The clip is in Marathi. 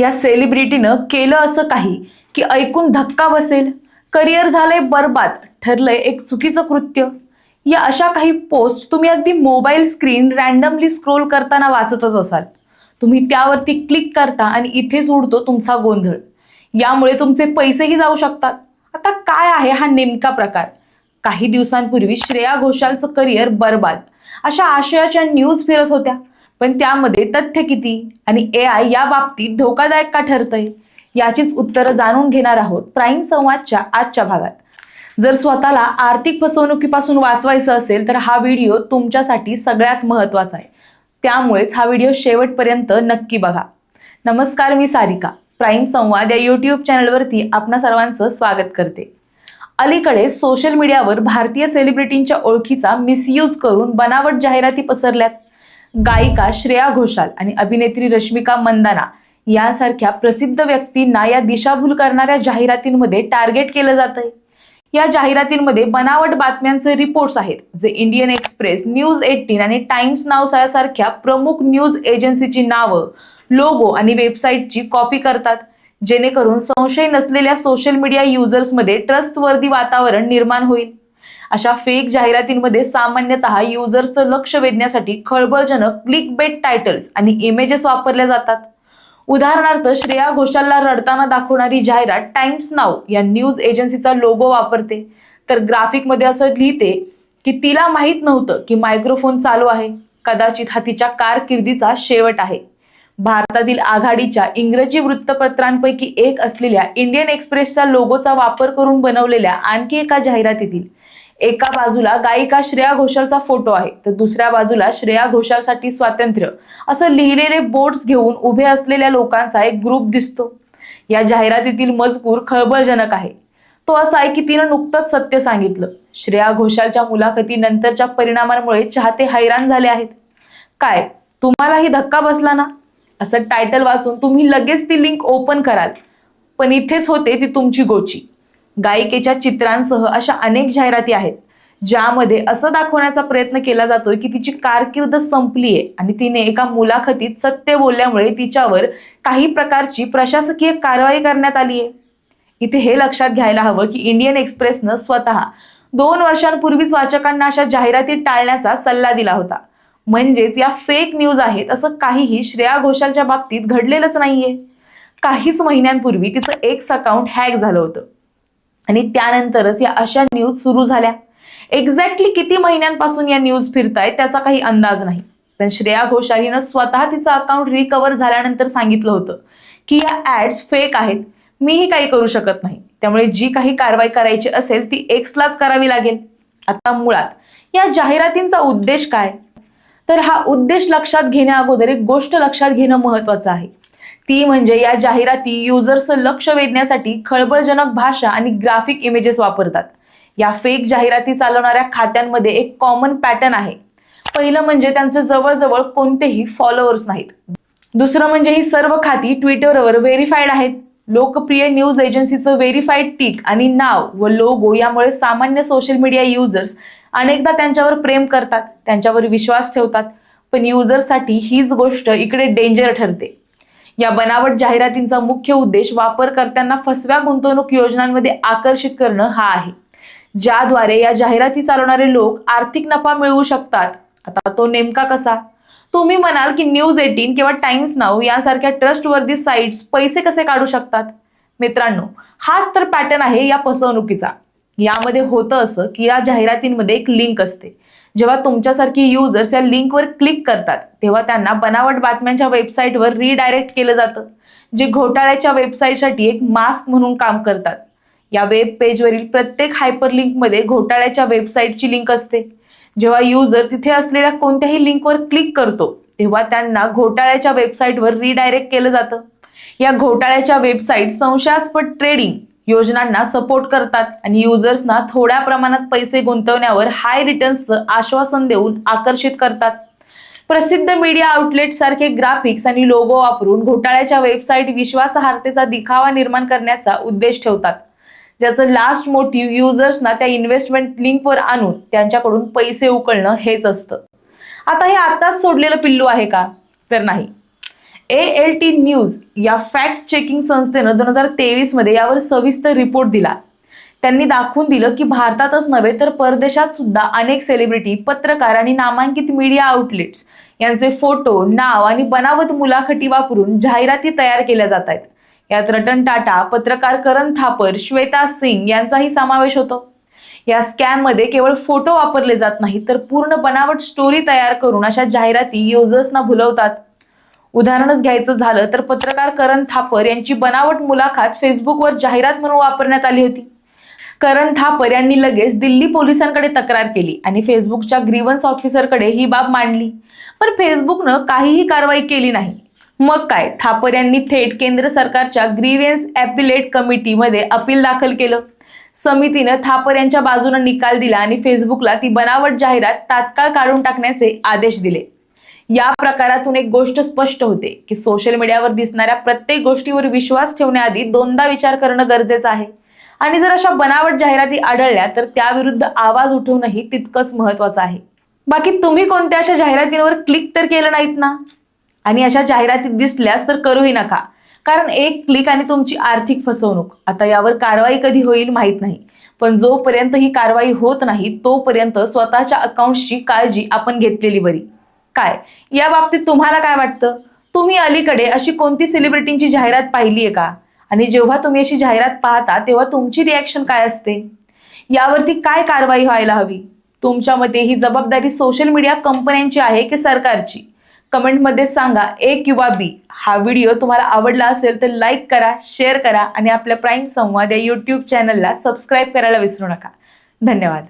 या सेलिब्रिटीनं केलं असं काही की ऐकून धक्का बसेल? करिअर झालंय बरबाद ठरलंय एक चुकीचं कृत्य. या अशा काही पोस्ट तुम्ही अगदी मोबाईल स्क्रीन रॅन्डमली स्क्रोल करताना वाचतच असाल. तुम्ही त्यावरती क्लिक करता आणि इथेच उडतो तुमचा गोंधळ. यामुळे तुमचे पैसेही जाऊ शकतात. आता काय आहे हा नेमका प्रकार? काही दिवसांपूर्वी श्रेया घोषालचं करिअर बरबाद. अशा आशयाच्या न्यूज फिरत होत्या. पण त्यामध्ये तथ्य किती आणि ए आय या बाबतीत धोकादायक का ठरतंय? याचीच उत्तरं जाणून घेणार आहोत प्राईम संवादच्या आजच्या भागात. जर स्वतःला आर्थिक फसवणुकीपासून वाचवायचं असेल तर हा व्हिडिओ तुमच्यासाठी सगळ्यात महत्त्वाचा आहे. त्यामुळेच हा व्हिडिओ शेवटपर्यंत नक्की बघा. नमस्कार मी सारिका. प्राईम संवाद या यूट्यूब चॅनलवरती आपणा सर्वांचं स्वागत करते. अलीकडे सोशल मीडियावर भारतीय सेलिब्रिटींच्या ओळखीचा मिसयूज करून बनावट जाहिराती पसरल्यात. गायिका श्रेया घोषाल आणि अभिनेत्री रश्मिका मंदाना यांसारख्या प्रसिद्ध व्यक्तींना या दिशाभूल करणाऱ्या जाहिरातींमध्ये टार्गेट केलं जातंय. या जाहिरातींमध्ये बनावट बातम्यांचे रिपोर्ट्स आहेत जे इंडियन एक्सप्रेस न्यूज एटीन आणि टाइम्स नाव सारख्या प्रमुख न्यूज एजन्सीची नावं लोगो आणि वेबसाईटची कॉपी करतात. जेणेकरून संशय नसलेल्या सोशल मीडिया युजर्समध्ये ट्रस्टवर्दी वातावरण निर्माण होईल. अशा फेक जाहिरातींमध्ये सामान्यतः युजर्सचं लक्ष वेधण्यासाठी खळबळजनक क्लिक बेट टायटल्स आणि इमेजेस वापरल्या जातात. उदाहरणार्थ श्रेया घोषालला रडताना दाखवणारी जाहिरात टाइम्स नाव या न्यूज एजन्सीचा लोगो वापरते. तर ग्राफिकमध्ये असं लिहिते की तिला माहीत नव्हतं की मायक्रोफोन चालू आहे. कदाचित हा तिच्या कारकिर्दीचा शेवट आहे. भारतातील आघाडीच्या इंग्रजी वृत्तपत्रांपैकी एक असलेल्या इंडियन एक्सप्रेसच्या लोगोचा वापर करून बनवलेल्या आणखी एका जाहिरातीतील एका बाजूला गायिका श्रेया घोषालचा फोटो आहे तर दुसऱ्या बाजूला श्रेया घोषालसाठी स्वातंत्र्य असं लिहिलेले बोर्ड्स घेऊन उभे असलेल्या लोकांचा एक ग्रुप दिसतो. या जाहिरातीतील मजकूर खळबळजनक आहे. तो असा आहे की तिनं नुकतंच सत्य सांगितलं. श्रेया घोषालच्या मुलाखतीनंतरच्या परिणामांमुळे चाहते हैराण झाले आहेत. काय तुम्हालाही धक्का बसला ना? असं टायटल वाचून तुम्ही लगेच ती लिंक ओपन कराल. पण इथेच होते ती तुमची गोची. गायिकेच्या चित्रांसह अशा अनेक जाहिराती आहेत ज्यामध्ये असं दाखवण्याचा प्रयत्न केला जातोय की तिची कारकीर्द आहे आणि तिने एका मुलाखतीत सत्य बोलल्यामुळे तिच्यावर काही प्रकारची प्रशासकीय कारवाई करण्यात आली आहे इथे हे लक्षात घ्यायला हवं की इंडियन एक्सप्रेसनं स्वतः दोन वर्षांपूर्वीच वाचकांना अशा जाहिराती टाळण्याचा सल्ला दिला होता. म्हणजेच या फेक न्यूज आहेत असं काहीही श्रेया घोषालच्या बाबतीत घडलेलंच नाहीये. काहीच महिन्यांपूर्वी तिचं एक्स अकाउंट हॅक झालं होतं. आणि त्यानंतरच या अशा न्यूज सुरू झाल्या. एक्झॅक्टली किती महिन्यांपासून या न्यूज फिरतायत त्याचा काही अंदाज नाही. पण श्रेया घोषाल हिनं स्वतः तिचं अकाउंट रिकवर झाल्यानंतर सांगितलं होतं की या ऍड्स फेक आहेत. मीही काही करू शकत नाही. त्यामुळे जी काही कारवाई करायची असेल ती एक्सलाच करावी लागेल. आता मुळात या जाहिरातींचा उद्देश काय? तर हा उद्देश लक्षात घेण्या अगोदर एक गोष्ट लक्षात घेणं महत्वाचं आहे. ती म्हणजे या जाहिराती युजर्सचं लक्ष वेधण्यासाठी खळबळजनक भाषा आणि ग्राफिक इमेजेस वापरतात. या फेक जाहिराती चालवणाऱ्या खात्यांमध्ये एक कॉमन पॅटर्न आहे. पहिलं म्हणजे त्यांचे जवळजवळ कोणतेही फॉलोअर्स नाहीत. दुसरं म्हणजे ही सर्व खाती ट्विटरवर व्हेरीफाईड आहेत. लोकप्रिय न्यूज एजन्सीचं व्हेरीफाईड टिक आणि नाव व लोगो यामुळे सामान्य सोशल मीडिया युजर्स अनेकदा त्यांच्यावर प्रेम करतात त्यांच्यावर विश्वास ठेवतात पण युजरसाठी हीच गोष्ट इकडे डेंजर ठरते. या बनावट जाहिरातींचा मुख्य उद्देश वापरकर्त्यांना फसव्या गुंतवणूक योजनांमध्ये आकर्षित करणं हा आहे. ज्याद्वारे या जाहिराती चालवणारे लोक आर्थिक नफा मिळवू शकतात. आता तो नेमका कसा? तुम्ही म्हणाल की न्यूज एटीन किंवा टाइम्स नाऊ यासारख्या ट्रस्टवर्दी साईट्स पैसे कसे काढू शकतात? मित्रांनो हाच तर पॅटर्न आहे या फसवणुकीचा. यामध्ये होतं असं की या जाहिरातींमध्ये एक लिंक असते. जेव्हा तुमच्यासारखी युजर्स या लिंकवर क्लिक करतात तेव्हा त्यांना बनावट बातम्यांच्या वेबसाईटवर रिडायरेक्ट केलं जातं. जे घोटाळ्याच्या वेबसाईटसाठी एक मास्क म्हणून काम करतात. या वेब पेजवरील प्रत्येक हायपर लिंकमध्ये घोटाळ्याच्या वेबसाईटची लिंक असते. जेव्हा युजर तिथे असलेल्या कोणत्याही लिंकवर क्लिक करतो तेव्हा त्यांना घोटाळ्याच्या वेबसाईटवर रिडायरेक्ट केलं जातं. या घोटाळ्याच्या वेबसाईट संशयास्पद ट्रेडिंग योजनांना सपोर्ट करतात आणि युजर्सना थोड्या प्रमाणात पैसे गुंतवण्यावर हाय रिटर्न्सचं आश्वासन देऊन आकर्षित करतात. प्रसिद्ध मीडिया आउटलेट सारखे ग्राफिक्स आणि लोगो वापरून घोटाळ्याच्या वेबसाईट विश्वासार्हतेचा दिखावा निर्माण करण्याचा उद्देश ठेवतात. ज्याचं लास्ट मोटिव्ह युजर्सना त्या इन्व्हेस्टमेंट लिंकवर आणून त्यांच्याकडून पैसे उकळणं हेच असतं. आता हे आताच सोडलेलं पिल्लू आहे का? तर नाही. ए एल टी न्यूज या फॅक्ट चेकिंग संस्थेनं दोन हजार तेवीसमध्ये यावर सविस्तर रिपोर्ट दिला. त्यांनी दाखवून दिलं की भारतातच नव्हे तर परदेशात सुद्धा अनेक सेलिब्रिटी पत्रकार आणि नामांकित मीडिया आउटलेट्स यांचे फोटो नाव आणि बनावट मुलाखती वापरून जाहिराती तयार केल्या जात आहेत. यात रतन टाटा पत्रकार करण थापर श्वेता सिंग यांचाही समावेश होतो. या स्कॅममध्ये केवळ फोटो वापरले जात नाही तर पूर्ण बनावट स्टोरी तयार करून अशा जाहिराती युजर्सना भुलवतात. उदाहरणच घ्यायचं झालं तर पत्रकार करण थापर यांची बनावट मुलाखत फेसबुकवर जाहिरात म्हणून वापरण्यात आली होती. करण थापर यांनी लगेच दिल्ली पोलिसांकडे तक्रार केली आणि फेसबुकच्या ग्रीवन्स ऑफिसरकडे ही बाब मांडली. पण फेसबुकनं काहीही कारवाई केली नाही. मग काय? थापर यांनी थेट केंद्र सरकारच्या ग्रीव्हन्स ॲपिलेट कमिटीमध्ये अपील दाखल केलं. समितीनं थापर यांच्या बाजूनं निकाल दिला आणि फेसबुकला ती बनावट जाहिरात तात्काळ काढून टाकण्याचे आदेश दिले. या प्रकारातून एक गोष्ट स्पष्ट होते की सोशल मीडियावर दिसणाऱ्या प्रत्येक गोष्टीवर विश्वास ठेवण्याआधी दोनदा विचार करणं गरजेचं आहे. आणि जर अशा बनावट जाहिराती आढळल्या तर त्याविरुद्ध आवाज उठवणंही तितकंच महत्वाचं आहे. बाकी तुम्ही कोणत्या अशा जाहिरातींवर क्लिक तर केलं नाहीत ना? आणि अशा जाहिराती दिसल्यास तर करूही नका. कारण एक क्लिक आणि तुमची आर्थिक फसवणूक. आता यावर कारवाई कधी होईल माहीत नाही. पण जोपर्यंत ही कारवाई होत नाही तोपर्यंत स्वतःच्या अकाउंटची काळजी आपण घेतलेली बरी. काय? या बाबतीत तुम्हाला काय वाटतं? तुम्ही अलीकडे अशी कोणती सेलिब्रिटींची जाहिरात पाहिली आहे का? आणि जेव्हा तुम्ही अशी जाहिरात पाहता तेव्हा तुमची रिॲक्शन काय असते? यावरती काय कारवाई व्हायला हवी? तुमच्या मते ही जबाबदारी सोशल मीडिया कंपन्यांची आहे की सरकारची? कमेंटमध्ये सांगा ए किंवा बी हा व्हिडिओ तुम्हाला आवडला असेल तर लाईक करा शेअर करा आणि आपल्या प्राईम संवाद या यूट्यूब चॅनलला सबस्क्राईब करायला विसरू नका. धन्यवाद.